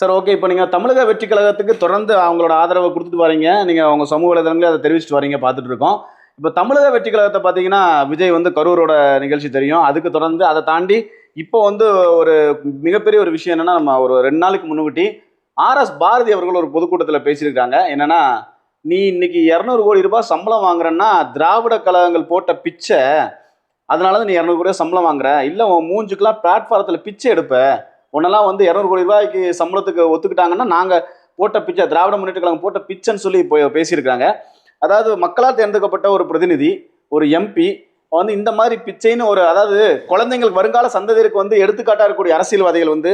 Sir okay இப்போ நீங்கள் தமிழக வெற்றி கழகத்துக்கு தொடர்ந்து அவங்களோட ஆதரவை கொடுத்துட்டு வரீங்க. நீங்கள் அவங்க சமூக வலைதளங்களே அதை தெரிவிச்சிட்டு வரீங்க பார்த்துட்டு இருக்கோம். இப்போ தமிழக வெற்றி கழகத்தை பார்த்தீங்கன்னா விஜய் வந்து கரூரோட நிகழ்ச்சி தெரியும். அதுக்கு தொடர்ந்து அதை தாண்டி இப்போ வந்து ஒரு மிகப்பெரிய ஒரு விஷயம் என்னென்னா நம்ம ஒரு ரெண்டு நாளுக்கு முன்னுக்கிட்டி ஆர்எஸ் பாரதி அவர்கள் ஒரு பொதுக்கூட்டத்தில் பேசியிருக்காங்க. என்னென்னா நீ இன்னைக்கு இரநூறு கோடி ரூபாய் சம்பளம் வாங்குறேன்னா திராவிட கழகங்கள் போட்ட பிச்சை அதனால தான் நீ இரநூறு கோடி சம்பளம் வாங்குற. இல்லை உன் மூஞ்சுக்கெல்லாம் பிளாட்ஃபாரத்தில் பிச்சை எடுப்ப. உன்னெல்லாம் வந்து இரநூறு கோடி ரூபாய்க்கு சம்பளத்துக்கு ஒத்துக்கிட்டாங்கன்னா நாங்கள் போட்ட பிச்சை திராவிட முன்னேற்ற கழகம் போட்ட பிச்சைன்னு சொல்லி இப்போ பேசியிருக்காங்க அதாவது மக்களால் தேர்ந்தெடுக்கப்பட்ட ஒரு பிரதிநிதி ஒரு எம்பி வந்து இந்த மாதிரி பிச்சைன்னு ஒரு அதாவது குழந்தைங்களுக்கு வருங்கால சந்ததியருக்கு வந்து எடுத்துக்காட்டாக இருக்கக்கூடிய அரசியல்வாதிகள் வந்து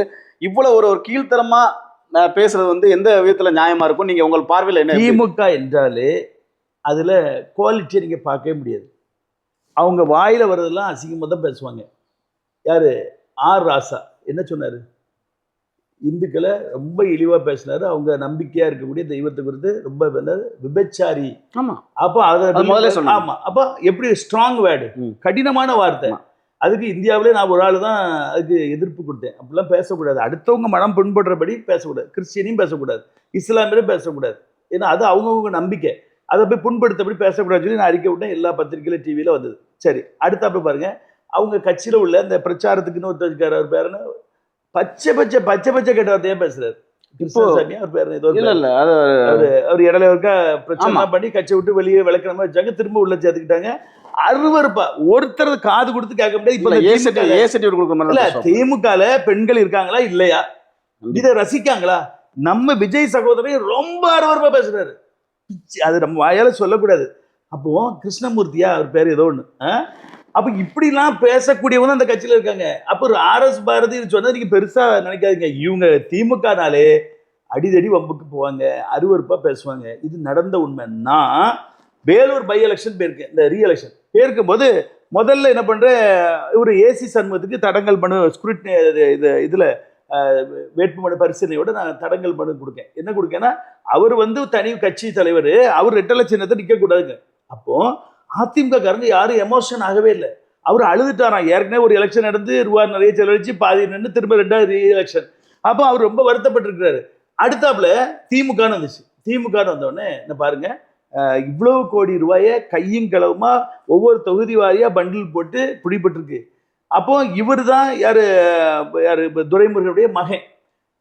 இவ்வளோ ஒரு ஒரு கீழ்த்தரமாக பேசுறது வந்து எந்த விதத்தில் நியாயமாக இருக்கும்? நீங்கள் உங்கள் பார்வையில் என்ன திமுக என்றாலே அதில் குவாலிட்டியை நீங்கள் பார்க்கவே முடியாது. அவங்க வாயில் வர்றதெல்லாம் அசிங்கமாக தான் பேசுவாங்க. யார்? ஆர் ராசா. என்ன சொன்னார்? இந்துக்களை ரொம்ப இழிவாக பேசினாரு. அவங்க நம்பிக்கையாக இருக்கக்கூடிய தெய்வத்தை குறித்து ரொம்ப விபச்சாரி. அப்போ அதை முதல்ல சொன்னாங்க. ஆமா. அப்போ எப்படி ஸ்ட்ராங் வேர்டு. கடினமான வார்த்தை. அதுக்கு இந்தியாவிலே நான் ஒரு ஆள் தான் அதுக்கு எதிர்ப்பு கொடுத்தேன். அப்படிலாம் பேசக்கூடாது. அடுத்தவங்க மனம் புண்படுறபடி பேசக்கூடாது. கிறிஸ்டியனையும் பேசக்கூடாது. இஸ்லாமியரும் பேசக்கூடாது. ஏன்னா அது அவங்கவுங்க நம்பிக்கை. அதை போய் புண்படுத்தபடி பேசக்கூடாதுன்னு சொல்லி நான் அறிக்கை விட்டேன். எல்லா பத்திரிகையிலும் டிவியில் வந்தது. சரி அடுத்தாப்புல பாருங்க. அவங்க கட்சியில் உள்ள இந்த பிரச்சாரத்துக்குன்னு ஒருத்தர் இருக்காரு அவர் பேர் என்ன பச்சை பச்சை பச்சை பச்சை கெட்ட வார்த்தையே பேசுறாரு கிருஷ்ணசாமி அவர் பேர் ஏதோ இல்ல பேரு. இல்ல அது அவரு இடையில ஒருக்கா பிரச்சனை. பண்ணி கட்சி விட்டு வெளியே விளக்குற மாதிரி வச்சாங்க திரும்ப உள்ள சேர்த்துக்கிட்டாங்க அருவருப்பா ஒருத்தர் காது கொடுத்து கேட்க முடியாது இப்ப ஏ சர்டிஃபிகேட் கொடுக்குற மாதிரி. திமுகல பெண்கள் இருக்காங்களா இல்லையா இதை ரசிக்காங்களா நம்ம விஜய் சகோதரன் ரொம்ப அருவருப்பா பேசுறாரு அது நம்ம வாயால சொல்லக்கூடாது அப்போ கிருஷ்ணமூர்த்தியா அவர் பேர் ஏதோ ஒண்ணு ஆ? அப்போ இப்படிலாம் பேசக்கூடியவங்க அந்த கட்சியில் இருக்காங்க. அப்போ ஆர்எஸ் பாரதி சொன்னால் நீங்கள் பெருசாக நினைக்காதீங்க. இவங்க திமுகனாலே அடிதடி வம்புக்கு போவாங்க அருவறுப்பாக பேசுவாங்க. இது நடந்த உண்மை நான் வேலூர் பை எலெக்ஷன் போயிருக்கேன் இந்த ரீ எலெக்ஷன் போயிருக்கும் போது முதல்ல என்ன பண்ணுற இவர் ஏசி சண்முகத்துக்கு தடங்கல் மனு ஸ்குரிட்னி இது இதில் வேட்புமனு பரிசீலனையோட நான் தடங்கல் மனு கொடுக்கேன். என்ன கொடுக்கேன்னா அவர் வந்து தனி கட்சி தலைவர் அவர் ரெட்டலை சின்னத்தை நிக்க கூடாதுங்க அதிமுக காரங்க யாரும் எமோஷன் ஆகவே இல்லை. அவர் அழுதுட்டாராம் ஏற்கனவே ஒரு எலெக்ஷன் நடந்து ரூபா நிறைய செலவழிச்சு பாதி நின்று திரும்ப ரெண்டாவது எலெக்ஷன் அப்போ அவர் ரொம்ப வருத்தப்பட்டிருக்கிறாரு. அடுத்தாப்புல திமுகன்னு வந்துச்சு. திமுகன்னு வந்தோடனே என்ன பாருங்க இவ்வளவு கோடி ரூபாயை கையும் கிளவுமா ஒவ்வொரு தொகுதி வாரியாக பண்டில் போட்டு பிடிபட்டிருக்கு. அப்போ இவர் தான் யார் யார் துரைமுருகனுடைய மகன்.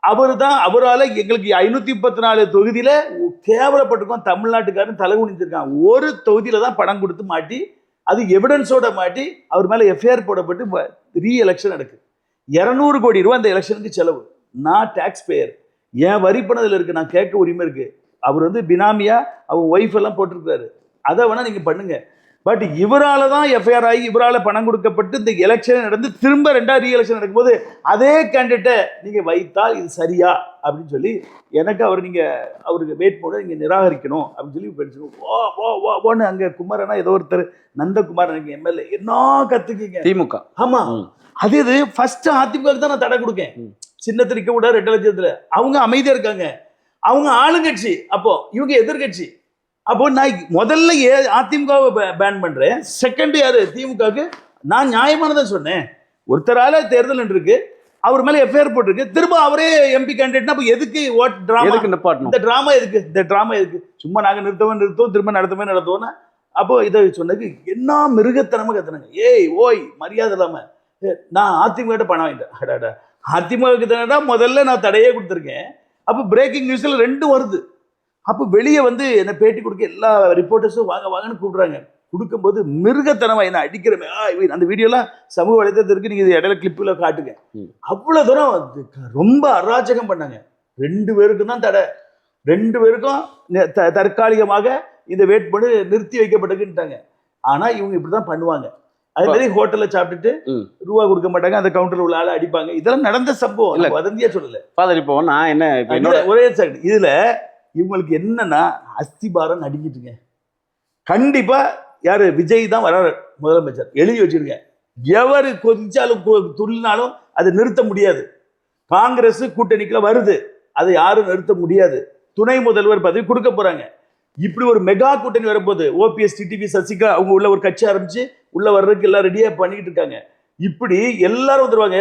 அவர் தான் அவரால் எங்களுக்கு ஐநூற்றி முப்பத்தி நாலு தொகுதியில் கேவலப்பட்டிருக்கோம். தமிழ்நாட்டுக்காரன் தலை குனிஞ்சிருக்கான். ஒரு தொகுதியில் தான் பணம் கொடுத்து மாட்டி அது எவிடன்ஸோட மாட்டி அவர் மேலே எஃப்ஐஆர் போடப்பட்டு ரீ எலெக்ஷன் நடக்குது இரநூறு கோடி ரூபா அந்த எலெக்ஷனுக்கு செலவு. நான் டேக்ஸ் பேயர் என் வரி பணத்தில் இருக்குது நான் கேட்க உரிமை இருக்குது அவர் வந்து பினாமியாக அவங்க ஒய்ஃப் எல்லாம் போட்டிருக்காரு அதை வேணால் நீங்கள் பண்ணுங்கள் பட் இவரால தான் எஃப்ஐஆர் ஆகி இவரால பணம் கொடுக்கப்பட்டு இந்த எலெக்ஷன் நடந்து திரும்ப ரெண்டாவது ரீ எலெக்ஷன் நடக்கும்போது அதே கேண்டிடேட்டை நீங்க வைத்தால் இது சரியா? அப்படின்னு சொல்லி எனக்கு அவர் நீங்க அவருக்கு வெயிட் பண்ண நீங்க நிராகரிக்கணும் அப்படின்னு சொல்லி ஓ ஓ ஓ ஓன்னு அங்க குமாரனா ஏதோ ஒருத்தர் நந்தகுமார் எனக்கு எம்எல்ஏ என்ன கத்துக்கீங்க? திமுக. ஆமா. ம். அது இது ஃபர்ஸ்ட் அதிமுக தான் நான் தடை கொடுக்கேன். ம். சின்னத்திரிக்க விட ரெண்டு லட்சத்துல. அவங்க அமைதியா இருக்காங்க. அவங்க ஆளுங்கட்சி. அப்போ இவங்க எதிர்கட்சி. அப்போ நான் முதல்ல ஏ அதிமுகவை பேன் பண்றேன். செகண்ட் யாரு? திமுகவுக்கு? நான் நியாயமானதை சொன்னேன். ஒருத்தரால தேர்தல் இருக்கு அவர் மேல எஃப்ஐஆர் போட்டிருக்கு. திரும்ப அவரே எம்பி கேண்டிடேட்னா அப்போ எதுக்கு ஓட் டிராமா எதுக்கு நிப்பாட்டணும்? இந்த டிராமா எதுக்கு? இந்த டிராமா எதுக்கு? சும்மா நாங்க நிறுத்தவன் நிறுத்துவோம். திரும்ப நடத்தவே நடத்துவோம்னா அப்போ இதை சொன்னதுக்கு என்ன மிருகத்தனமா கத்துனாங்க. ஏய் ஓய் மரியாதை இல்லாம. ஏ, நான் அதிமுக பணம் வாங்கிட்டேன். அடாடா. அதிமுகவுக்கு தானடா முதல்ல நான் தடையே கொடுத்துருக்கேன். அப்போ பிரேக்கிங் நியூஸ்ல ரெண்டும் வருது. அப்போ வெளியே வந்து என்ன பேட்டி கொடுக்க எல்லா ரிப்போர்ட்டர்ஸும் வாங்க வாங்கன்னு கூப்பிடுறாங்க. கொடுக்கும்போது மிருகத்தனமா என்ன அடிக்கிறமே. அந்த வீடியோலாம் சமூக வலைத்தளத்தில் இருக்கு நீங்க இது இடையில கிளிப்பில் காட்டுங்க. ம். அவ்வளவு தூரம் ரொம்ப அராஜகம் பண்ணாங்க. ரெண்டு பேருக்கும் தான் தடை. ரெண்டு பேருக்கும் த- தற்காலிகமாக இந்த வேட்புமனு நிறுத்தி வைக்கப்பட்டிருக்குன்ட்டாங்க ஆனா இவங்க இப்படிதான் பண்ணுவாங்க. அதே மாதிரி ஹோட்டல்ல சாப்பிட்டுட்டு. ரூபா கொடுக்க மாட்டாங்க. அந்த கவுண்டர்ல உள்ள ஆளை அடிப்பாங்க. இதெல்லாம் நடந்த சம்பவம். வதந்தியா சொல்லல. ஃபாதர் இப்போ நான் என்ன ஒரே செகண்ட் இதுல இவங்களுக்கு என்னன்னா அஸ்திபாரம் நடிக்கிட்டுங்க கண்டிப்பா யாரு? விஜய் தான் வராரு முதலமைச்சர். எழுதி வச்சிருங்க. எவர் கொதிச்சாலும் துள்ளினாலும் அதை நிறுத்த முடியாது. காங்கிரஸ் கூட்டணிக்குள்ள வருது. அதை யாரும் நிறுத்த முடியாது. துணை முதல்வர் பதவி கொடுக்க போறாங்க. இப்படி ஒரு மெகா கூட்டணி வரும்போது ஓபிஎஸ் டிடிவி சசிகலா அவங்க உள்ள ஒரு கட்சி ஆரம்பிச்சு உள்ள வர்றதுக்கு எல்லாம் ரெடியா பண்ணிட்டு இருக்காங்க. இப்படி எல்லாரும் வந்துருவாங்க.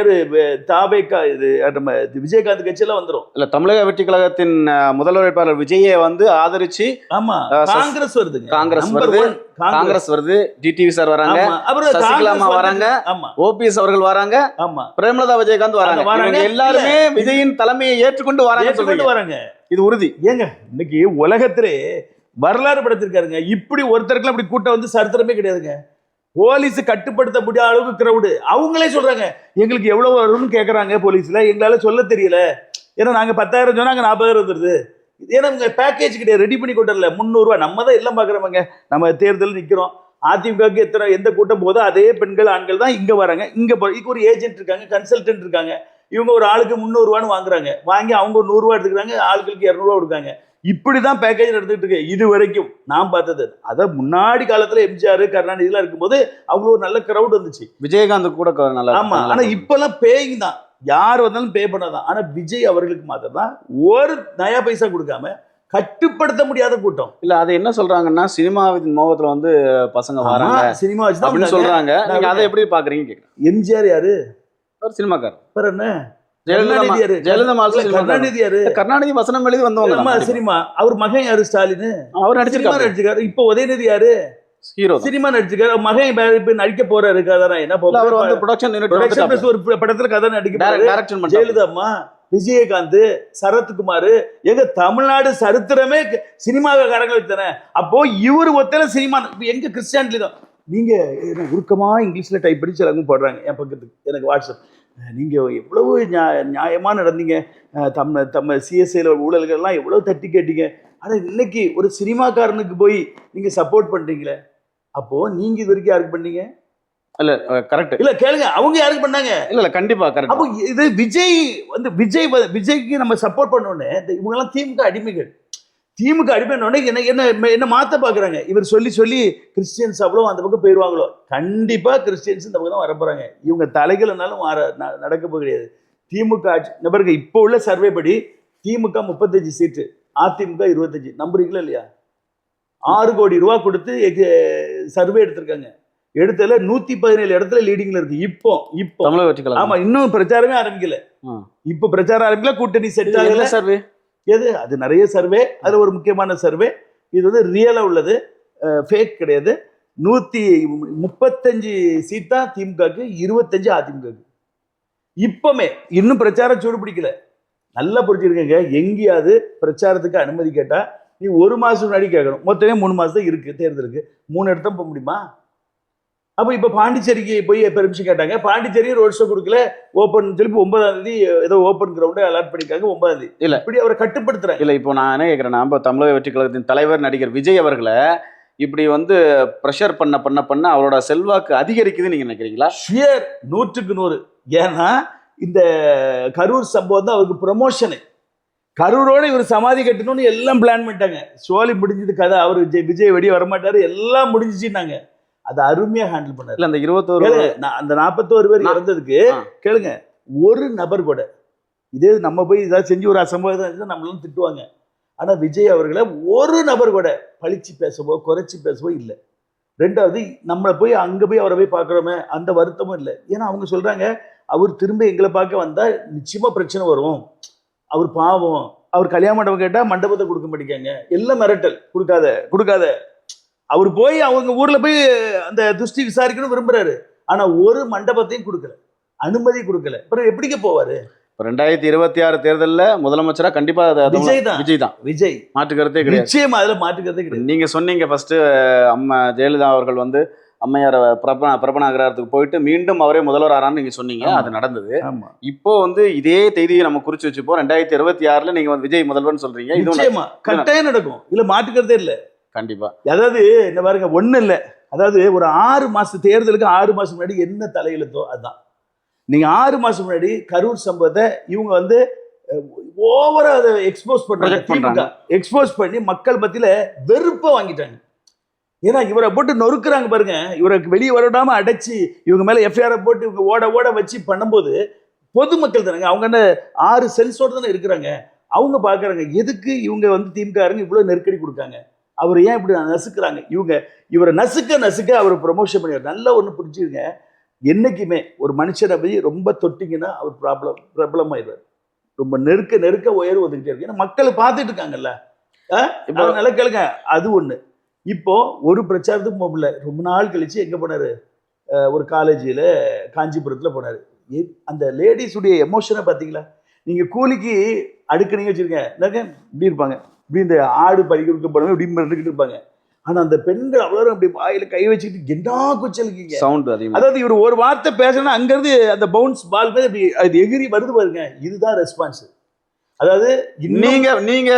தாவேக்கா இது நம்ம விஜயகாந்த் கட்சி எல்லாம் வந்துரும். இல்ல தமிழக வெற்றி கழகத்தின் முதல்வர் வேட்பாளர் விஜயை வந்து ஆதரிச்சு ஆமா. காங்கிரஸ் வருதுங்க. காங்கிரஸ் வருது. காங்கிரஸ். வருது. டிடிவி சார் வராங்க. சசிகலா அம்மா வராங்க. ஆமா. ஓபிஎஸ் அவர்கள் வராங்க. ஆமா. பிரேமலதா விஜயகாந்த் வராங்க. இவங்க எல்லாருமே விஜயின் தலைமையை ஏற்றுக்கொண்டு வராங்க வராங்க. இது உறுதி. ஏங்க இன்னைக்கு உலகத்திலே வரலாறு படைச்சிருக்காருங்க. இப்படி ஒருத்தருக்குலாம் இப்படி கூட்டம் வந்து சரித்திரமே கிடையாதுங்க. போலீஸ் கட்டுப்படுத்த முடியாத அளவுக்கு கிரௌடு அவங்களே சொல்றாங்க எங்களுக்கு எவ்வளவு வரும்னு கேட்குறாங்க போலீஸ்ல எங்களால சொல்ல தெரியல. ஏன்னா நாங்க பத்தாயிரம் சொன்னாங்க நாற்பதாயிரம் வந்துருது. ஏன்னா உங்க பேக்கேஜ் கிடையாது ரெடி பண்ணி கொண்டு வரல முந்நூறுரூவா நம்ம தான் எல்லாம் பார்க்குறவங்க நம்ம தேர்தல் நிற்கிறோம் அதிமுகவுக்கு எத்தனை எந்த கூட்டம் போதோ அதே பெண்கள் ஆண்கள் தான் இங்கே வராங்க. இங்கே இதுக்கு ஒரு ஏஜென்ட் இருக்காங்க கன்சல்டன்ட் இருக்காங்க. இவங்க ஒரு ஆளுக்கு முந்நூறுரூவான்னு வாங்குறாங்க. வாங்கி அவங்க ஒரு நூறுரூவா எடுத்துக்கிறாங்க ஆளுகளுக்கு இரநூறுவா கொடுக்காங்க இப்படி தான் பேக்கேஜ் நடந்துட்டு இருக்கு. இது வரைக்கும் நான் பார்த்தது. அதை முன்னாடி காலத்துல எம்ஜிஆர் கருணாநிதிலாம் இருக்கும்போது அவ்வளோ ஒரு நல்ல கிரவுட் வந்துச்சு. விஜயகாந்த் கூட நல்லா ஆமா. ஆனா இப்பெல்லாம் பேயிங் தான். யார் வந்தாலும் பே பண்ணாதான். ஆனா விஜய் அவர்களுக்கு மாத்திரம் தான் ஒரு நயா பைசா கொடுக்காம கட்டுப்படுத்த முடியாத கூட்டம். இல்ல அது என்ன சொல்றாங்கன்னா சினிமாவின் மோகத்துல வந்து பசங்க வராங்க. சினிமா வச்சு சொல்றாங்க. நீங்க அதை எப்படி பாக்குறீங்க எம்ஜிஆர் யாரு? ஒரு சினிமாக்காரர். அப்புறம் என்ன? கருணாநிதி வசனம் எழுதி வந்தவங்க. சினிமா. அவர் மகன் யாரு ஸ்டாலின்? அவர் நடிச்சிருக்காரு. நடிச்சிருக்காரு. இப்போ உதயநிதி யாரு? ஹீரோ சினிமா நடிச்சிருக்காரு. மகன் இப்ப நடிக்க போறாரு. கதானா என்ன அவர் வந்து ப்ரொடக்ஷன் ஒரு படத்துல கதை நடிக்க போறாரு. டைரக்ஷன் பண்ணி ஜெயலலிதா அம்மா விஜயகாந்த் சரத்குமார் எங்க தமிழ்நாடு சரித்திரமே க- சினிமாக்காரங்க தானே. அப்போ இவர் ஒத்தல சினிமா எங்க கிறிஸ்டியானிட்டி தான். நீங்க உருக்கமா இங்கிலீஷ்ல டைப் பண்ணி சிலவங்க போடுறாங்க. என் பக்கத்துக்கு எனக்கு வாட்ஸ்அப் அஹ் நீங்க எவ்வளவு நியா- நியாயமா நடந்தீங்க. அஹ் தம்ம சிஎஸ்ஐல ஊழல்கள்லாம் எவ்வளவு தட்டி கேட்டீங்க. ஆனா இன்னைக்கு ஒரு சினிமாக்காரனுக்கு போய் நீங்க சப்போர்ட் பண்றீங்களே? அப்போ நீங்க இது வரைக்கும் யாருக்கு பண்ணீங்க? இல்ல கரெக்ட் இல்ல கேளுங்க. அவங்க யாருக்கு பண்ணாங்க? இல்ல இல்ல கண்டிப்பா கரெக்ட் அப்போ இது விஜய் வந்து விஜய் விஜய்க்கு நம்ம சப்போர்ட் பண்ணோடனே இவங்க எல்லாம் திமுக அடிமைகள். திமுக அடிமைன்னொடனே என்ன என்ன என்ன மாத்த பாக்குறாங்க? இவர் சொல்லி சொல்லி கிறிஸ்டியன்ஸ் அவ்வளோ அந்த பக்கம் போயிடுவாங்களோ கண்டிப்பா கிறிஸ்டியன்ஸ் இந்த பக்கம் தான் வர போறாங்க. இவங்க தலைகள்னாலும் ந- நடக்க போக கிடையாது. திமுக ஆட்சி இந்த பாருங்க இப்போ உள்ள சர்வே படி திமுக முப்பத்தஞ்சு சீட்டு அதிமுக இருபத்தஞ்சு. நம்புறீங்களா இல்லையா? ஆறு கோடி ரூபா கொடுத்து சர்வே எடுத்திருக்காங்க. எடுத்ததுல நூத்தி பதினேழு இடத்துல லீடிங்ல இருக்கு. இப்போ இப்போ. ஆமா இன்னும் பிரச்சாரமே ஆரம்பிக்கல. இப்ப பிரச்சாரம் ஆரம்பிக்கல கூட்டணி செட் ஆகல. சர்வே? எது? அது நிறைய சர்வே அது ஒரு முக்கியமான சர்வே இது வந்து ரியலாக உள்ளது. ஃபேக் கிடையாது. நூற்றி முப்பத்தஞ்சு சீட் தான் திமுகக்கு இருபத்தஞ்சு அதிமுகக்கு இப்பமே இன்னும் பிரச்சாரம் சூடு பிடிக்கல. நல்லா புரிஞ்சுருக்கங்க எங்கேயாவது பிரச்சாரத்துக்கு அனுமதி கேட்டால் நீ ஒரு மாதம் முன்னாடி கேட்கணும். மொத்தமே மூணு மாதம் இருக்குது தேர்தலுக்கு. மூணு இடத்துல போக முடியுமா? அப்போ இப்போ பாண்டிச்சேரிக்கு போய் பெர்மிஷன் கேட்டாங்க. பாண்டிச்சேரி ரோட் ஷோ கொடுக்கல. ஓப்பன் சொல்லி ஒன்பதாம் தேதி ஏதோ ஓப்பன் கிரவுண்டு அலாட் பண்ணிருக்காங்க ஒன்பதாம் தேதி. இல்ல. இப்படி அவரை கட்டுப்படுத்துறாங்க இல்ல இப்போ நான் என்ன கேட்குறேன்னா இப்போ தமிழக வெற்றி கழகத்தின் தலைவர் நடிகர் விஜய் அவர்களை இப்படி வந்து ப்ரெஷர் பண்ண பண்ண பண்ண அவரோட செல்வாக்கு அதிகரிக்குதுன்னு நீங்க நினைக்கிறீங்களா? ஷியர் நூற்றுக்கு நூறு. ஏன்னா இந்த கரூர் சம்பவம் தான் அவருக்கு ப்ரமோஷனு கரூரோட இவர் சமாதி கட்டணும்னு எல்லாம் பிளான் பண்ணிட்டாங்க. சோலி முடிஞ்சது கதை. அவர் விஜய் விஜய் வெளியே வரமாட்டாரு. எல்லாம் முடிஞ்சிச்சுன்னாங்க. அதை அருமையா ஹேண்டில் பண்ணாரு. இல்ல அந்த இருபத்தோரு அந்த நாற்பத்தோரு பேர் இறந்ததுக்கு. கேளுங்க ஒரு நபர் கூட இதே நம்ம போய் ஏதாவது செஞ்சு ஒரு அசம்பவம் இருந்தா நம்மளும் திட்டுவாங்க. ஆனா விஜய் அவர்களை ஒரு நபர் கூட பழிச்சு பேசவோ குறைச்சி பேசவோ இல்லை. ரெண்டாவது நம்மளை போய் அங்க போய் அவரை போய் பார்க்குறோமே அந்த வருத்தமும் இல்லை. ஏன்னா அவங்க சொல்றாங்க அவர் திரும்ப எங்களை பார்க்க வந்தா நிச்சயமா பிரச்சனை வரும். அவர் பாவம் அவர் கல்யாண மண்டபம் கேட்டா மண்டபத்தை கொடுக்க மாட்டேங்காங்க எல்லாம் மிரட்டல். கொடுக்காத கொடுக்காத. அவர் போய் அவங்க ஊர்ல போய் அந்த துஷ்டி விசாரிக்கணும் விரும்புறாரு. ஆனா ஒரு மண்டபத்தையும் கொடுக்கல. அனுமதி கொடுக்கல. அப்புறம் எப்படிங்க போவாரு? ரெண்டாயிரத்தி இருபத்தி ஆறு தேர்தலில் முதலமைச்சரா கண்டிப்பா அது தமிழ் விஜய் தான். விஜய் தான். விஜய். மாற்று கருத்தே கிடையாது. நிச்சயமா அதுல மாட்டுக்கிறதே கிடையாது. நீங்க சொன்னீங்க ஃபர்ஸ்ட் அம்மா ஜெயலலிதா அவர்கள் வந்து அம்மையார் பிரபன பிரபனாகிரகத்துக்கு போயிட்டு மீண்டும் அவரே முதல்வர் ஆறான்னு நீங்க சொன்னீங்க. அது நடந்தது. இப்போ வந்து இதே தேதியை நம்ம குறிச்சு வச்சுப்போம். ரெண்டாயிரத்தி இருபத்தி ஆறுல நீங்க வந்து விஜய் முதல்வர்னு சொல்றீங்க. நிச்சயமா. கட்டாயம் நடக்கும். இல்ல மாட்டுக்கிறதே இல்ல. கண்டிப்பா. அதாவது என்ன பாருங்க ஒண்ணு இல்ல. அதாவது ஒரு ஆறு மாசம் தேர்தலுக்கு ஆறு மாசம் முன்னாடி என்ன தலையெழுத்தோ அதுதான் நீங்க ஆறு மாசம் முன்னாடி கரூர் சம்பவத்தை இவங்க வந்து ஓவரா அதை எக்ஸ்போஸ் பண்றாங்க. எக்ஸ்போஸ் பண்ணி மக்கள் மத்தியில வெறுப்பை வாங்கிட்டாங்க. ஏன்னா இவரை போட்டு நொறுக்குறாங்க பாருங்க. இவரை வெளியே வரவிடாம அடைச்சி இவங்க மேல எஃப்ஐஆர் போட்டு இவங்க ஓட ஓட வச்சு பண்ணும்போது பொதுமக்கள் தானங்க அவங்க என்ன ஆறு செல்ஸோட தானே இருக்கிறாங்க. அவங்க பாக்குறாங்க எதுக்கு இவங்க வந்து திமுகங்க இவ்வளவு நெருக்கடி கொடுக்காங்க? அவர் ஏன் இப்படி நசுக்குறாங்க? இவங்க இவரை நசுக்க நசுக்க அவர் ப்ரொமோஷன் பண்ணிடுறாரு. நல்லா ஒன்று புரிஞ்சுங்க என்னைக்குமே ஒரு மனுஷனை போய் ரொம்ப தொட்டிங்கன்னா அவர் ப்ராப்ளம் பிரபலம் ஆயிடுவார். ரொம்ப நெருக்க நெருக்க உயர்வு வந்துகிட்டே இருக்கு ஏன்னா மக்கள் பார்த்துட்டு இருக்காங்கல்ல. இப்போ அதனால கேளுங்க. அது ஒண்ணு. இப்போ ஒரு பிரச்சாரத்துக்கு போகல ரொம்ப நாள் கழிச்சு எங்க போனாரு? ஒரு காலேஜில் காஞ்சிபுரத்துல போனாரு. அந்த லேடிஸுடைய எமோஷனை பார்த்தீங்களா? நீங்க கூலிக்கு அடுக்கணிங்க வச்சிருக்கேன் என்னங்க? இப்படி இருப்பாங்க. இப்படி இந்த ஆடு படிக்கிறதுக்கு போனவங்க இப்படி இருந்துகிட்டு இருப்பாங்க. ஆனா அந்த பெண்கள் அவ்வளோ அப்படி வாயில கை வச்சுக்கிட்டு என்ன குச்சலுக்கீங்க சவுண்ட் அதிகமா அதாவது இவர் ஒரு வார்த்தை பேசணும்னா அங்கிருந்து அந்த பவுன்ஸ் பால் மாதிரி அப்படி அது எகிரி வருது பாருங்க. இதுதான் ரெஸ்பான்ஸ் அதாவது நீங்க நீங்க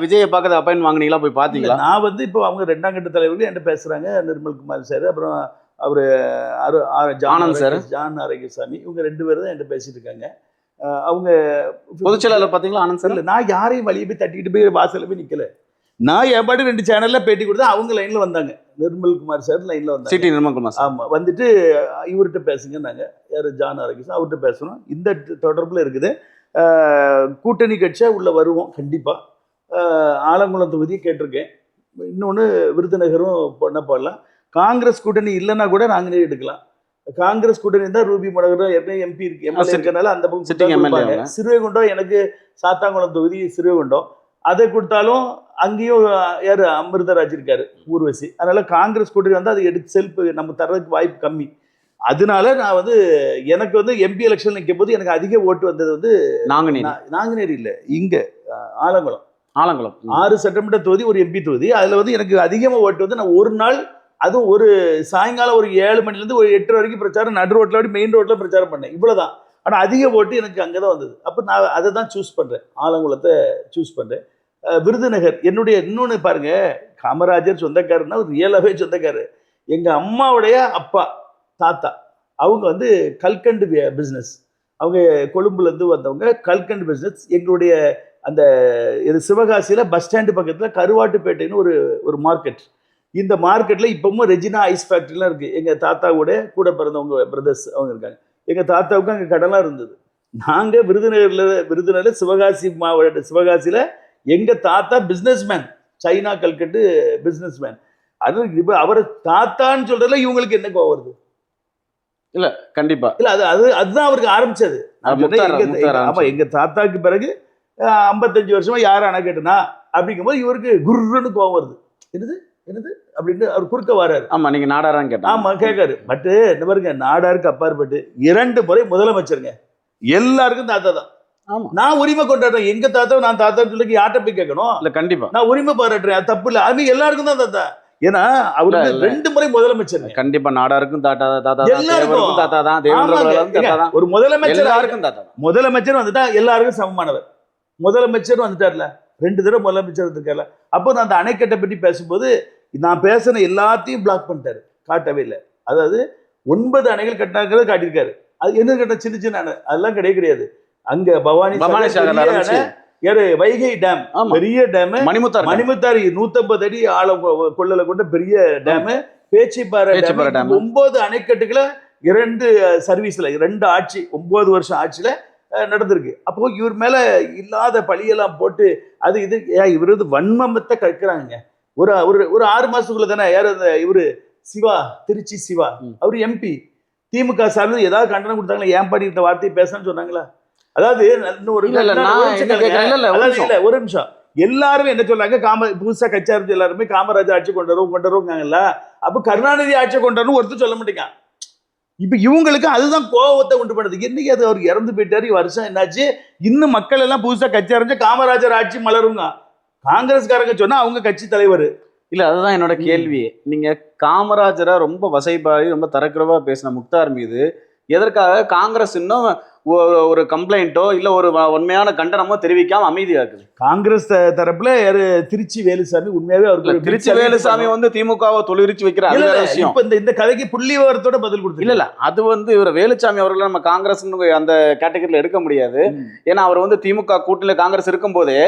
விஜயை பார்க்கறது அப்பாயின் வாங்குனீங்களா? போய் இல்ல, பாத்தீங்களா நான் வந்து இப்போ அவங்க ரெண்டாம் கட்ட தலைவர்கள் என்கிட்ட பேசுறாங்க. நிர்மல் குமார் சார் அப்புறம் அவர் அரு ஆனந்த். ஆரோக்கிய- ஜான் ஆரோக்கியசாமி இவங்க ரெண்டு பேரும் தான் என்கிட்ட பேசிட்டு இருக்காங்க. அவங்க பொதுச் செயலாளர் பாத்தீங்களா ஆனந்த் சார்? நான் யாரையும் வழியை போய் தட்டிக்கிட்டு போய் வாசல்ல போய் நிக்கல. நான் என் பாட்டு ரெண்டு சேனல்ல பேட்டி கொடுத்தா அவங்க லைன்ல வந்தாங்க. நிர்மல் குமார் சார் லைன்ல வந்தாங்க. City Nirmalkumar sir. ஆமா வந்துட்டு இவர்கிட்ட பேசுங்கன்னாங்க. யாரு ஜான் ஆரோக்கியம் அவர்கிட்ட பேசணும். இந்த தொடர்புல இருக்குது. கூட்டணி கட்சியா உள்ள வருவோம் கண்டிப்பா. அஹ், ஆலங்குளம் தொகுதியை கேட்டிருக்கேன். இன்னொன்று விருதுநகரும் பண்ண போடலாம். காங்கிரஸ் கூட்டணி இல்லைன்னா கூட நாங்களே எடுக்கலாம். காங்கிரஸ் கூட்டணி இருந்தால் ரூபி மனோகர் ஏற்கனவே எம்பி இருக்கு எம்எல்ஏ இருக்கனால அந்த பக்கம் கொடுப்பாங்க. அவங்க. சிறுவைகுண்டம் எனக்கு சாத்தாங்குளம் தொகுதி சிறுவைகுண்டம் அதை கொடுத்தாலும் அங்கேயும் யார் அமிர்தராஜ் இருக்காரு ஊர்வசி அதனால காங்கிரஸ் கூட்டணி வந்து அது எடுத்து செல்ஃப் நம்ம தர்றதுக்கு வாய்ப்பு கம்மி அதனால நான் வந்து எனக்கு வந்து எம்பி எலெக்ஷன் நிற்கும் போது எனக்கு அதிக ஓட்டு வந்தது வந்து நாங்குநேரி நாங்குநேரி இல்லை இங்க ஆலங்குளம் ஆலங்குளம். ஆறு சட்டமன்ற தொகுதி ஒரு எம்பி தொகுதி அதுல வந்து எனக்கு அதிகமாக ஓட்டு வந்து நான் ஒரு நாள் அதுவும் ஒரு சாயங்காலம் ஒரு ஏழு மணிலேருந்து ஒரு எட்டு வரைக்கும் பிரச்சாரம் நடு ரோட்டில் அப்படி மெயின் ரோட்டில் பிரச்சாரம் பண்ணேன். இவ்வளோதான் ஆனால் அதிக ஓட்டு எனக்கு அங்கே தான் வந்தது. அப்போ நான் அதை தான் சூஸ் பண்ணுறேன் ஆலங்குளத்தை சூஸ் பண்ணுறேன் விருதுநகர் என்னுடைய இன்னொன்று பாருங்கள் காமராஜர் சொந்தக்காரர்னா ஒரு ரியலாகவே சொந்தக்காரர் எங்கள் அம்மாவுடைய அப்பா தாத்தா. அவங்க வந்து கல்கண்டு பிஸ்னஸ் அவங்க கொழும்புலேருந்து வந்தவங்க கல்கண்டு பிஸ்னஸ் எங்களுடைய அந்த இது சிவகாசியில் பஸ் ஸ்டாண்டு பக்கத்தில் கருவாட்டுப்பேட்டைன்னு ஒரு ஒரு மார்க்கெட் இந்த மார்க்கெட்டில் இப்பவும் ரெஜினா ஐஸ் ஃபேக்ட்ரிலாம் இருக்குது எங்கள் தாத்தாவோட கூட பிறந்தவங்க பிரதர்ஸ் அவங்க இருக்காங்க. எங்கள் தாத்தாவுக்கு அங்கே கடலாம் இருந்தது. நாங்கள் விருதுநகரில் விருதுநகரில் சிவகாசி மாவட்ட சிவகாசியில் எங்கள் தாத்தா business man China Calcutta business man அது இப்போ அவரை தாத்தான்னு சொல்றதுல இவங்களுக்கு என்ன கோவம் வருது? கண்டிப்பா. இல்ல அது அது அதுதான் அவருக்கு ஆரம்பிச்சது. நான் அது சொன்னேன், முத்தார், எங்க- முத்தார் எங்க- ஆமா எங்க தாத்தாக்கு பிறகு 55 வருஷமா யார் அணை கட்டுனா அப்படிங்கும்போது இவருக்கு குர்ருன்னு கோவம் வருது. என்னது? என்னது? அப்படின்னு அவர் குறுக்க வராரு ஆமா நீங்க நாடாரான்னு கேட்டா ஆமா கேட்காரு. பட் என்ன பாருங்க நாடாருக்கு அப்பாற்பட்டு இரண்டு முறை முதலமைச்சருங்க. எல்லாருக்கும் தாத்தா தான். ஆமா. நான் உரிமை கொண்டாடுறேன். எங்க தாத்தா நான் தாத்தான்னு சொல்லி யார்கிட்ட போய் கேட்கணும்? இல்ல கண்டிப்பா. நான் உரிமை பாராட்டுறேன். அது தப்பு இல்லை. அது எல்லாருக்கும் தான் தாத்தா. ஏன்னா அவர். ரெண்டு முறை முதலமைச்சருங்க. கண்டிப்பா நாடாருக்கும் தாத்தா தாத்தா எல்லாருக்கும். தாத்தா தான் தாத்தா ஒரு முதலமைச்சர் எல்லாருக்கும் தாத்தா முதலமைச்சர் வந்துட்டா எல்லாருக்கும் சமமானவர். முதலமைச்சர் வந்துட்டார்ல. ரெண்டு தடவை முதலமைச்சர் வந்திருக்கார்ல. அப்போ நான் அந்த அணைக்கட்டை பற்றி பேசும்போது நான் பேசின எல்லாத்தையும் பிளாக் பண்ணிட்டாரு. காட்டவே இல்லை. அதாவது ஒன்பது அணைகள் கட்டினாங்கிறத காட்டியிருக்காரு. அது என்ன கட்ட சின்ன சின்ன அணை. அதெல்லாம் கிடையவே கிடையாது. அங்க பவானி வைகை டேம் பெரிய டேம் மணிமுத்தார் மணிமுத்தாரி நூத்தம்பது அடி ஆழம் கொள்ளல கொண்ட பெரிய டேம் பேச்சிப்பாறை டேம். ஒன்பது அணைக்கட்டுகளை இரண்டு சர்வீஸ்ல இரண்டு ஆட்சி ஒன்பது வருஷம் ஆட்சியில நடந்திருக்கு. அப்போ இவர் மேல இல்லாத பழியெல்லாம் போட்டு அது இது இவர் வந்து வன்மத்தை கற்கிறாங்க ஒரு ஒரு ஒரு ஆறு மாசத்துக்குள்ள தானே யார் அந்த இவரு? சிவா திருச்சி சிவா. அவர் எம்பி திமுக சார்ந்து ஏதாவது கண்டனம் கொடுத்தாங்களா? ஏன் பாடி இந்த வார்த்தையை பேசணும்னு சொன்னாங்களா? அதாவது ஒரு நிமிஷம். எல்லாருமே என்ன சொல்றாங்க காம புதுசா கட்சி ஆரம்பிச்சு எல்லாருமே காமராஜர் ஆட்சி கொண்டு வரும் கொண்டு வருவாங்கல்ல அப்ப கருணாநிதி ஆட்சி கொண்டு வரணும் ஒருத்தர் சொல்ல மாட்டேங்க. இப்ப இவங்களுக்கு அதுதான் கோவத்தை உண்டு பண்ணுது. என்னைக்கு அது அவர் இறந்து போயிட்டாரு? வருஷம் என்னாச்சு? இன்னும் மக்கள் எல்லாம் புதுசா கட்சி ஆரம்பிச்சு காமராஜர் ஆட்சி மலருங்க. காங்கிரஸ்காரங்க சொன்னா அவங்க கட்சி தலைவர். இல்ல அதுதான் என்னோட கேள்வி. நீங்க காமராஜரை ரொம்ப வசைபாடி ரொம்ப தரக்குறவா பேசின முக்தார் மீது எதற்காக காங்கிரஸ் இன்னும் ஒரு கம்ப்ளைண்ட்டோ இல்ல ஒரு உண்மையான கண்டனமோ தெரிவிக்காம அமைதியா இருக்குது காங்கிரஸ் தரப்புல யாரு? திருச்சி வேலுசாமி உண்மையாவே அவருக்கு திருச்சி வேலுசாமி வந்து திமுகவை தொழிற்சி வைக்கிற விஷயம் இப்ப இந்த இந்த கதைக்கு புள்ளி விவரத்தோட பதில் கொடுத்து இல்ல இல்ல அது வந்து இவர் வேலுச்சாமி அவர்களை நம்ம காங்கிரஸ் அந்த கேட்டகரியில எடுக்க முடியாது. ஏன்னா அவர் வந்து திமுக கூட்டணியில காங்கிரஸ் இருக்கும்போதே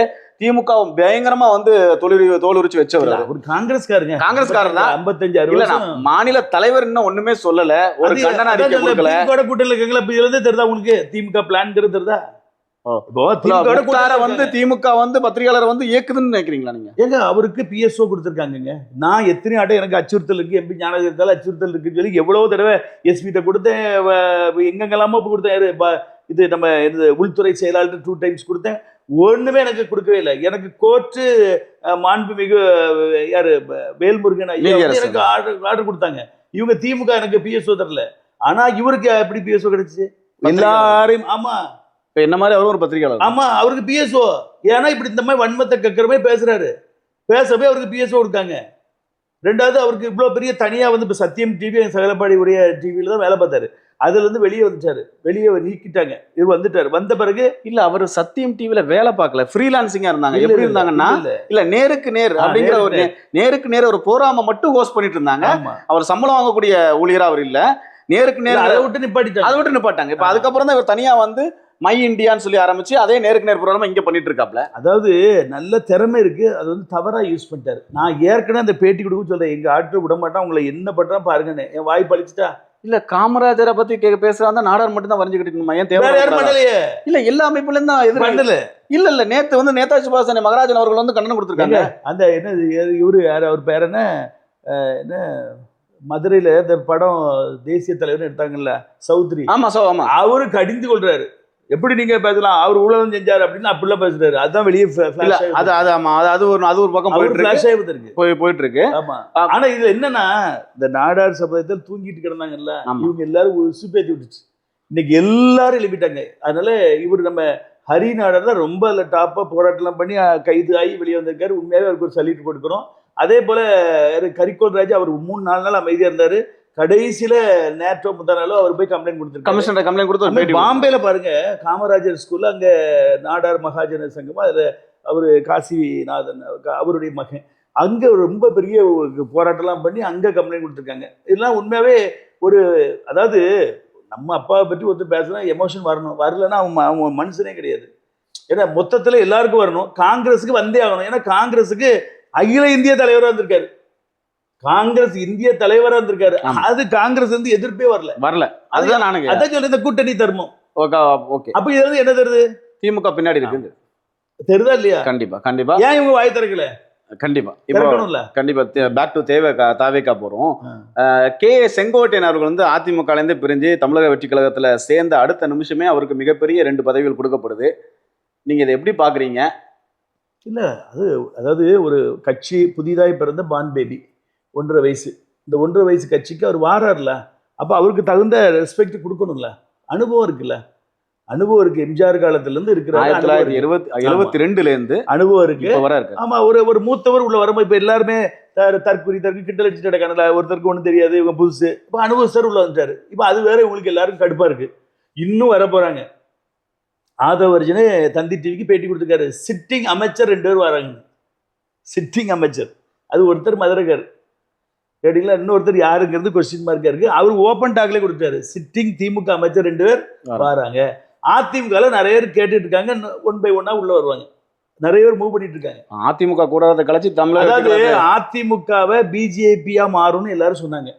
திமுக பயங்கரமா வந்து தொழில் தோலுரிச்சு வச்சவர். ஒரு காங்கிரஸ்காரங்க காங்கிரஸ்காரர்? தான். ஐம்பத்தஞ்சு அறுபது மாநில தலைவர் இன்னும் ஒண்ணுமே சொல்லல. ஒரு கண்டன அறிக்கை கொடுக்கல. கூட்டணியில் இருக்காங்களா இப்ப இதுல இருந்தே தெரியுதா உங்களுக்கு திமுக முக்தார கூட்டணி வந்து திமுக வந்து பத்திரிகையாளர் வந்து இயக்குதுன்னு நினைக்கிறீங்களா நீங்க? ஏங்க அவருக்கு பிஎஸ்ஓ கொடுத்துருக்காங்கங்க. நான் எத்தனை ஆட்டம் எனக்கு அச்சுறுத்தல் இருக்கு. எம்பி இருந்தாலும் அச்சுறுத்தல் இருக்குன்னு சொல்லி எவ்வளவு தடவை எஸ்பிட்ட கொடுத்தேன். எங்கெங்கெல்லாமோ கொடுத்தேன். இது நம்ம இது உள்துறை செயலாளர் டூ டைம்ஸ் கொடுத்தேன். ஒண்ணுமே எனக்கு கொடுக்கவே இல்லை. எனக்கு கோர்ட்டு மாண்புமிகு யாரு வேல்முருகன். எனக்கு ஆர்டர் ஆர்டர் கொடுத்தாங்க. இவங்க திமுக எனக்கு பிஎஸ்ஓ தரல. ஆனா இவருக்கு எப்படி பிஎஸ்ஓ கிடைச்சு? எல்லாரையும் ஆமா. இப்ப என்ன மாதிரி அவரும் ஒரு பத்திரிகையாளர். ஆமா அவருக்கு பிஎஸ்ஓ ஏன்னா இப்படி இந்த மாதிரி வன்மத்தை கக்கிற மாதிரி பேசுறாரு. பேசவே அவருக்கு பிஎஸ்ஓ கொடுக்காங்க ரெண்டாவது அவருக்கு இவ்வளோ பெரிய தனியாக வந்து இப்போ சத்தியம் டிவி சகலப்பாடி உடைய டிவியில் தான் வேலை பார்த்தாரு. அதுல இருந்து வெளியே வந்துட்டாரு. வெளியே நீக்கிட்டாங்க. இவர் வந்துட்டாரு. வந்த பிறகு இல்ல அவர் சத்தியம் டிவில வேலை பார்க்கல. ஃப்ரீலான்சிங்கா இருந்தாங்க. எப்படி இருந்தாங்கன்னா இல்ல, நேருக்கு நேர் அப்படிங்கிற ஒரு நேருக்கு நேர் ஒரு ப்ரோக்ராம மட்டும் ஹோஸ்ட் பண்ணிட்டு இருந்தாங்க. அவர் சம்பளம் வாங்கக்கூடிய ஊழியரா அவர் இல்ல. நேருக்கு நேர் அதை விட்டு நிப்பாட்டிட்டாங்க அதை விட்டு நிப்பாட்டாங்க. இப்ப. அதுக்கப்புறம் தான் இவர் தனியா வந்து மை இந்தியான்னு சொல்லி ஆரம்பிச்சு அதே நேருக்கு நேர் ப்ரோக்ராம் இங்க பண்ணிட்டு இருக்காப்ல. அதாவது நல்ல திறமை இருக்கு. அது வந்து தவறா யூஸ் பண்ணிட்டாரு. நான் ஏற்கனவே அந்த பேட்டி கொடுக்க சொல்றேன். எங்க ஆட்கள் விட மாட்டான் உங்களை என்ன பண்றா பாருங்கன்னு. என் வாய் பழிச்சுட்டா? இல்ல காமராஜரை பத்தி கே- பேசுறாங்க நாடார் மட்டும் தான் வரைஞ்சுக்கிட்டு இருக்கணுமா? ஏன் தேவை இல்ல எல்லா அமைப்புல இருந்தா எதிர் பண்ணல. இல்ல இல்ல நேத்து வந்து நேதாஜி சுபாஷ் மகராஜன் அவர்கள் வந்து கண்டனம் கொடுத்திருக்காங்க. அந்த என்ன இவரு யார்? அவர் பேர் என்ன? என்ன? மதுரையில இந்த படம் தேசிய தலைவர் எடுத்தாங்கல்ல சௌத்ரி. ஆமா சோ ஆமா. அவரு கடிந்து கொள்றாரு. எப்படி நீங்க பேசலாம்? அவர் ஊழலம் செஞ்சாரு அப்படின்னு அப்படிலாம் பேசுறாரு. அதான் வெளியே அது அது ஆமா. அது அது ஒரு அது ஒரு பக்கம் போயிட்டு இருக்கு போய் போயிட்டு இருக்கு ஆமா. ஆனா இதுல என்னன்னா இந்த நாடார் சபதத்தில் தூங்கிட்டு கிடந்தாங்கல்ல. இவங்க எல்லாரும் உசுப்பேத்தி விட்டுச்சு. இன்னைக்கு எல்லாரும் எழுப்பிட்டாங்க. அதனால இவர் நம்ம ஹரி நாடார் தான் ரொம்ப அதில் டாப்பா போராட்டம்லாம் பண்ணி கைது ஆகி வெளியே வந்திருக்காரு. உண்மையாவே அவருக்கு ஒரு சல்யூட் கொடுக்கணும் அதே போல கரிக்கோல் ராஜா அவர் மூணு நாலு நாள் அமைதியா இருந்தாரு. கடைசியில நேற்றோ முந்தா நாளோ அவர் போய் கம்ப்ளைண்ட் கொடுத்துருக்காரு. கமிஷனர் கம்ப்ளைண்ட் கொடுத்து. பாம்பேல பாருங்க காமராஜர் ஸ்கூல்ல அங்க நாடார் மகாஜன சங்கம் அதுல அவரு காசிநாதன் அவ- அவருடைய மகன். அங்க ரொம்ப பெரிய போராட்டம்லாம் பண்ணி அங்க கம்ப்ளைண்ட் கொடுத்துருக்காங்க. இதெல்லாம் உண்மையாவே ஒரு அதாவது நம்ம அப்பாவை பற்றி ஒருத்தர் பேசுனா எமோஷன் வரணும். வரலன்னா அவன் அவன் மனுஷனே கிடையாது. ஏன்னா மொத்தத்துல எல்லாருக்கும் வரணும். காங்கிரஸுக்கு வந்தே ஆகணும். ஏன்னா காங்கிரஸுக்கு அகில இந்திய தலைவரா இருந்திருக்காரு. காங்கிரஸ் இந்திய தலைவரா இருந்திருக்காரு. அது காங்கிரஸ் வந்து எதிர்ப்பே வரல. வரல. அதுதான் நானுங்க அதான் சொல்லி இந்த கூட்டணி தர்மம். ஓகே அப்ப இது வந்து என்ன தருது? திமுக பின்னாடி இருக்கு தெரியுதா இல்லையா? கண்டிப்பா கண்டிப்பா. ஏன் இவங்க வாய் திறக்கல? கண்டிப்பா. இப்போ கண்டிப்பா பேக் டு தேவைக்கா தாவேக்கா போறோம். கே. செங்கோட்டையன் அவர்கள் வந்து அதிமுக இருந்து பிரிஞ்சு தமிழக வெற்றி கழகத்துல சேர்ந்த அடுத்த நிமிஷமே அவருக்கு மிகப்பெரிய ரெண்டு பதவிகள் கொடுக்கப்படுது. நீங்க இதை எப்படி பாக்குறீங்க? இல்ல அது அதாவது ஒரு கட்சி புதிதாய் பிறந்த பான் பேபி. ஒன்றரை வயசு. இந்த ஒன்றரை வயசு கட்சிக்கு அவர் வாரார்ல. அப்ப அவருக்கு தகுந்த ரெஸ்பெக்ட் கொடுக்கணும்ல. அனுபவம் இருக்குல்ல. அனுபவம் இருக்கு. எம்ஜிஆர் காலத்துல இருந்து இருக்கிற ஆயிரத்தி அனுபவம் தொள்ளாயிரத்தி. எழுபத்தி எழுபத்தி ரெண்டுல இருந்து அனுபவம் இருக்கு வர இருக்கு ஆமா ஒரு ஒரு மூத்தவர் உள்ள வரும்போது இப்ப எல்லாருமே தற்குறி தற்கு கிட்ட அடிச்சுட்டு கிடக்கானல ஒருத்தருக்கு ஒண்ணும் தெரியாது இவங்க புதுசு. இப்ப அனுபவஸ்தர் உள்ள வந்துட்டாரு. இப்ப அது வேற உங்களுக்கு எல்லாரும் கடுப்பா இருக்கு. இன்னும் வர போறாங்க ஆதவர்ஜனே தந்தி டிவிக்கு பேட்டி கொடுத்துருக்காரு. சிட்டிங் அமைச்சர் ரெண்டு பேர் வராங்க. சிட்டிங் அமைச்சர். அது ஒருத்தர் மதுரகர். கேட்டீங்களா இன்னொருத்தர் யாருங்கிறது கொஸ்டின் மார்க்கா இருக்கு. அவர் ஓப்பன் டாக்ல கொடுத்தாரு. சிட்டிங் திமுக அமைச்சர் ரெண்டு பேர் வராங்க. அதிமுகல நிறைய பேர் கேட்டுட்டு இருக்காங்க ஒன் பை ஒன்னா உள்ள வருவாங்க. நிறைய பேர் மூவ் பண்ணிட்டு இருக்காங்க அதிமுக கூடாரத்தை கழிச்சு வெற்றி அதாவது அதிமுகவை பிஜேபியா மாறும்னு எல்லாரும் சொன்னாங்க.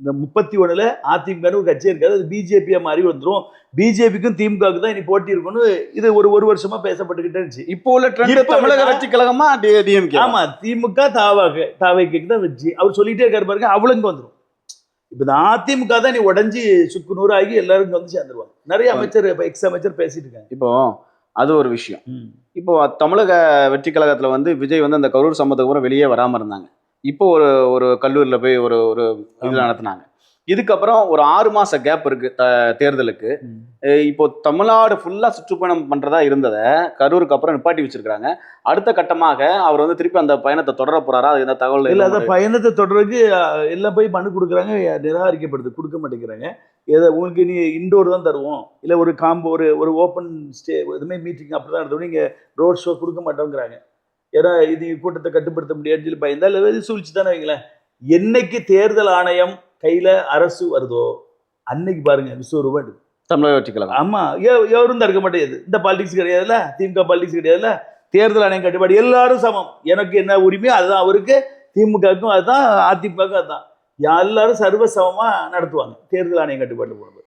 இந்த முப்பத்தி ஒண்ணுல அதிமுக ஒரு கட்சி இருக்காது. அது பிஜேபியா மாறி வந்துரும். பிஜேபிக்கும் திமுகவுக்கு தான் இனி போட்டி இருக்கும்னு இது ஒரு ஒரு வருஷமா பேசப்பட்டுக்கிட்டே இருந்துச்சு. இப்போ உள்ள ட்ரெண்ட் இப்ப தமிழக வெற்றி கழகமா டிஎம்கே ஆமா திமுக தாவாக தாவைக்கு தான் வச்சு அவர் சொல்லிட்டே இருக்காரு பாருங்க அவளுங்க வந்துரும். இப்ப இந்த அதிமுக தான் நீ உடஞ்சி சுக்கு நூறு ஆகி எல்லாரும் வந்து சேர்ந்துருவாங்க. நிறைய அமைச்சர் எக்ஸ் அமைச்சர் பேசிட்டு இருக்காங்க. இப்போ அது ஒரு விஷயம். இப்போ தமிழக வெற்றி கழகத்துல வந்து விஜய் வந்து அந்த கரூர் சம்பவத்துக்கு அப்புறம் வெளியே வராம இருந்தாங்க. இப்போ ஒரு ஒரு கல்லூரியில போய் ஒரு ஒரு இது ஆமா. நடத்துனாங்க. இதுக்கப்புறம் ஒரு ஆறு மாச கேப் இருக்கு த- தேர்தலுக்கு. இப்போ தமிழ்நாடு ஃபுல்லா சுற்றுப்பயணம் பண்றதா இருந்ததை கரூருக்கு அப்புறம் நிப்பாட்டி வச்சிருக்காங்க அடுத்த கட்டமாக அவர் வந்து திருப்பி அந்த பயணத்தை தொடர போறாரா? அது என்ன தகவல் இல்ல அந்த பயணத்தை தொடர்றதுக்கு எல்லாம் போய் மனு கொடுக்குறாங்க நிராகரிக்கப்படுது கொடுக்க மாட்டேங்கிறாங்க. ஏதோ உங்களுக்கு நீ இண்டோர் தான் தருவோம். இல்ல ஒரு காம்போ ஒரு ஒரு ஓப்பன் ஸ்டே எதுவுமே மீட்டிங் அப்படி தான் நடத்துவோம் நீங்க ரோட் ஷோ கொடுக்க மாட்டோங்கிறாங்க. ஏன்னா இது கூட்டத்தை கட்டுப்படுத்த முடியாதுன்னு சொல்லி பயந்தா இல்லை சூழ்ச்சி தானே வைங்களேன். என்னைக்கு தேர்தல் ஆணையம் கையில அரசு வருதோ அன்னைக்கு பாருங்க விஸ்வரூபம் எடுக்கும். தமிழக வெற்றி கழகம். ஆமா எ- எவரும் தடுக்க மாட்டேங்குது. இந்த பாலிடிக்ஸ் கிடையாதுல்ல திமுக பாலிடிக்ஸ் கிடையாதுல்ல தேர்தல் ஆணையம் கட்டுப்பாடு எல்லாரும் சமம். எனக்கு என்ன உரிமையோ அதுதான் அவருக்கு திமுகவுக்கும் அதுதான் அதிமுகவுக்கும் அதுதான். எல்லாரும் சர்வ சமமா நடத்துவாங்க தேர்தல் ஆணையம் கட்டுப்பாட்டு போனது